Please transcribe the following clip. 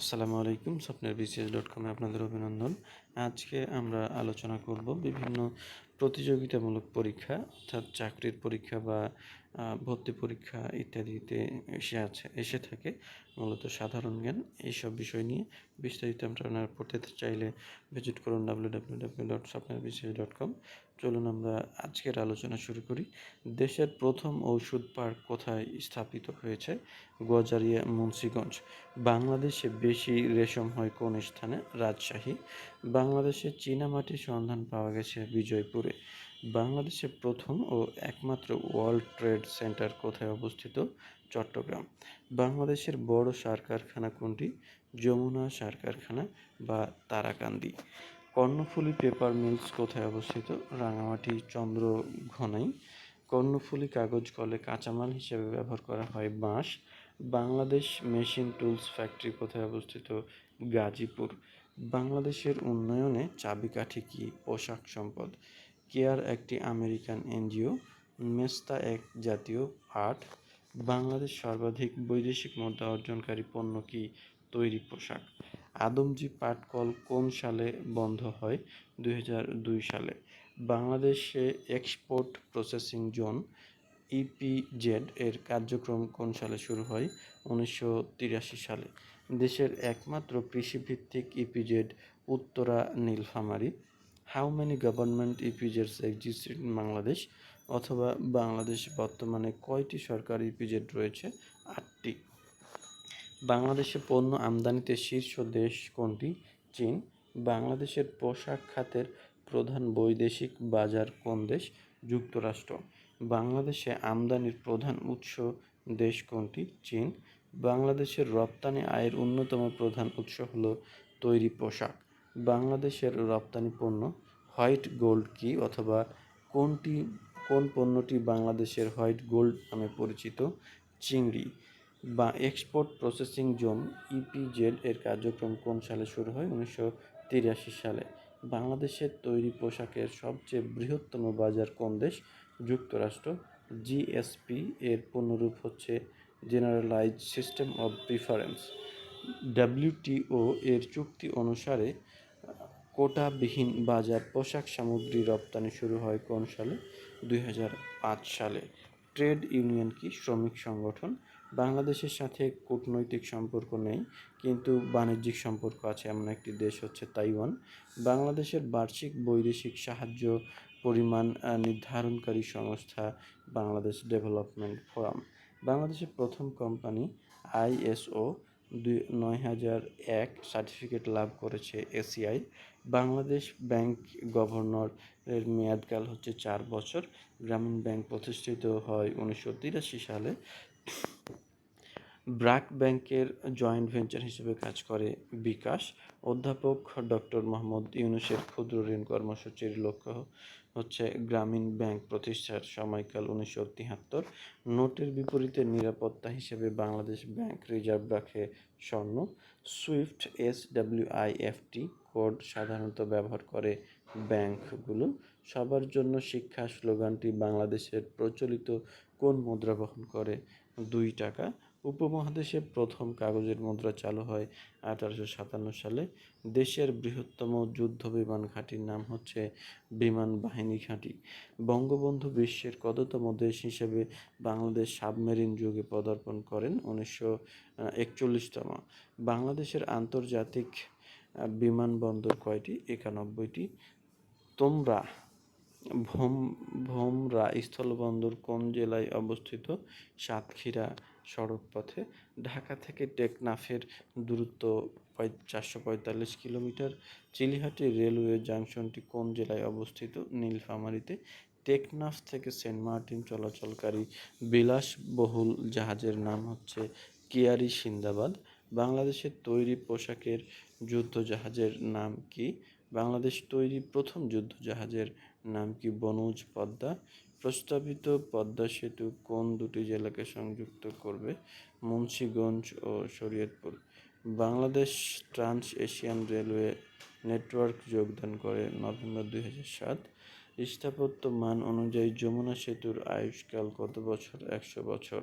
আসসালামু আলাইকুম স্বপ্নের বিসিএস ডট কমে আপনাদের অভিনন্দন। আজকে আমরা আলোচনা করব বিভিন্ন প্রতিযোগিতামূলক পরীক্ষা, অর্থাৎ চাকরির পরীক্ষা বা ভর্তি পরীক্ষা ইত্যাদিতে এসে আছে, এসে থাকে। মূলত সাধারণ জ্ঞান, এইসব বিষয় নিয়ে বিস্তারিত আপনারা পড়তে চাইলে ভিজিট করুন W W W dot BCS dot com চলুন আমরা আজকের আলোচনা শুরু করি। দেশের প্রথম ঔষধ পার্ক কোথায় স্থাপিত হয়েছে? গজারিয়া মুন্সিগঞ্জ। বাংলাদেশে বেশি রেশম হয় কোন স্থানে? রাজশাহী। বাংলাদেশে চীনামাটির সন্ধান পাওয়া গেছে বিজয়পুরে। বাংলাদেশে প্রথম ও একমাত্র ওয়ার্ল্ড ট্রেড সেন্টার কোথায় অবস্থিত? চট্টগ্রাম। বাংলাদেশের বড় সার কারখানা কোনটি? যমুনা সার কারখানা বা তারাকান্দি। কর্ণফুলী পেপার মিলস কোথায় অবস্থিত? রাঙামাটি, চন্দ্রঘোনাই। কর্ণফুলী কাগজ কলে কাঁচামাল হিসেবে ব্যবহার করা হয় বাঁশ। বাংলাদেশ মেশিন টুলস ফ্যাক্টরি কোথায় অবস্থিত? গাজীপুর। বাংলাদেশের উন্নয়নে চাবিকাঠি কি পোশাক সম্পদ? কেয়ার একটি আমেরিকান এনজিও, মেস্তা এক জাতীয় পাট, বাংলাদেশ সর্বাধিক বৈদেশিক মুদ্রা অর্জনকারী পণ্য কি তৈরি পোশাক? আদমজি পাটকল কোন সালে বন্ধ হয়? দুই হাজার দুই সালে। বাংলাদেশে এক্সপোর্ট প্রসেসিং জোন, ইপিজেড এর কার্যক্রম কোন সালে শুরু হয়? উনিশশো তিরাশি সালে। দেশের একমাত্র কৃষিভিত্তিক EPZ Uttara Nilphamari. How many government EPZs exist in Bangladesh অথবা বাংলাদেশ বর্তমানে কয়টি সরকারি ইপিজেড রয়েছে? আটটি। বাংলাদেশে পণ্য আমদানিতে শীর্ষ দেশ কোনটি? চীন। বাংলাদেশের পোশাক খাতের প্রধান বৈদেশিক বাজার কোন দেশ? যুক্তরাষ্ট্র। বাংলাদেশে আমদানির প্রধান উৎস দেশ কোনটি? চীন। বাংলাদেশের রপ্তানি আয়ের অন্যতম প্রধান উৎস হল তৈরি পোশাক। বাংলাদেশের রপ্তানি পণ্য হোয়াইট গোল্ড কি অথবা কোনটি, কোন পণ্যটি বাংলাদেশের হোয়াইট গোল্ড নামে পরিচিত? চিংড়ি। বা এক্সপোর্ট প্রসেসিং জোন ইপিজেড এর কার্যক্রম কোন সালে শুরু হয়? উনিশশো তিরাশি সালে। বাংলাদেশের তৈরি পোশাকের সবচেয়ে বৃহত্তম বাজার কোন দেশ? যুক্তরাষ্ট্র। জিএসপি এর পূর্ণরূপ হচ্ছে generalize system of preference WTO এর চুক্তি অনুসারে, কোটাবিহীন বাজার পোশাক সামগ্রী রপ্তানি শুরু হয় কোন সালে? দুই হাজার পাঁচ সালে। ট্রেড ইউনিয়ন কি শ্রমিক সংগঠন? বাংলাদেশের সাথে কূটনৈতিক সম্পর্ক নেই, কিন্তু বাণিজ্যিক সম্পর্ক আছে এমন একটি দেশ হচ্ছে তাইওয়ান। বাংলাদেশের বার্ষিক বৈদেশিক সাহায্য পরিমাণ নির্ধারণকারী সংস্থা বাংলাদেশ ডেভেলপমেন্ট ফোরাম। বাংলাদেশের প্রথম কোম্পানি আইএসও দুই নয় হাজার এক সার্টিফিকেট লাভ করেছে এসিআই। বাংলাদেশ ব্যাংক গভর্নরের মেয়াদকাল হচ্ছে চার বছর। গ্রামীণ ব্যাংক প্রতিষ্ঠিত হয় উনিশশো তিরাশি সালে। ব্র্যাক ব্যাংকের জয়েন্ট ভেঞ্চার হিসেবে কাজ করে বিকাশ, অধ্যাপক ডক্টর মোহাম্মদ ইউনুসের ক্ষুদ্র ঋণ কর্মসূচির লক্ষ্য হচ্ছে গ্রামীণ ব্যাংক প্রতিষ্ঠার সময়কাল উনিশশো তিয়াত্তর নোটের বিপরীতে নিরাপত্তা হিসেবে বাংলাদেশ ব্যাংক রিজার্ভ রাখে স্বর্ণ। SWIFT S W I F T code সাধারণত ব্যবহার করে ব্যাংকগুলো। সবার জন্য শিক্ষা স্লোগানটি বাংলাদেশের প্রচলিত কোন মুদ্রা বহন করে? দুই টাকা। উপমহাদেশে প্রথম কাগজের মুদ্রা চালু হয় আঠারোশো সাতান্ন সালে। দেশের বৃহত্তম যুদ্ধ বিমান ঘাঁটির নাম হচ্ছে বিমান বাহিনী ঘাঁটি। বঙ্গবন্ধু বিশ্বের কততম দেশ হিসেবে বাংলাদেশ সাবমেরিন যুগে পদার্পণ করেন? উনিশশো একচল্লিশতম। বাংলাদেশের আন্তর্জাতিক বিমানবন্দর কয়টি? একানব্বইটি। তোমরা ভোম, ভোমরা স্থলবন্দর কোন জেলায় অবস্থিত? সাতক্ষীরা সড়ক পথে ঢাকা থেকে টেকনাফের দূরত্ব চারশো পঁয়তাল্লিশ কিলোমিটার। চিলিহাটি রেলওয়ে জাংশনটি কোন জেলায় অবস্থিত? নীলফামারীতে টেকনাফ থেকে সেন্ট মার্টিন চলাচলকারী বিলাসবহুল জাহাজের নাম হচ্ছে কিয়ারি সিন্দাবাদ। বাংলাদেশের তৈরি পোশাকের যুদ্ধ জাহাজের নাম কি? বাংলাদেশ তৈরি প্রথম যুদ্ধ জাহাজের নাম কি বনজ পদ্মা? প্রস্তাবিত পদ্মা সেতু কোন দুটি জেলাকে সংযুক্ত করবে? মুন্সিগঞ্জ ও Shariatpur. Bangladesh trans Asian railway network যোগদান করে নভেম্বর দুই সাত। স্থাপত্য মান অনুযায়ী যমুনা সেতুর আয়ুষ্কাল কত বছর? একশো বছর।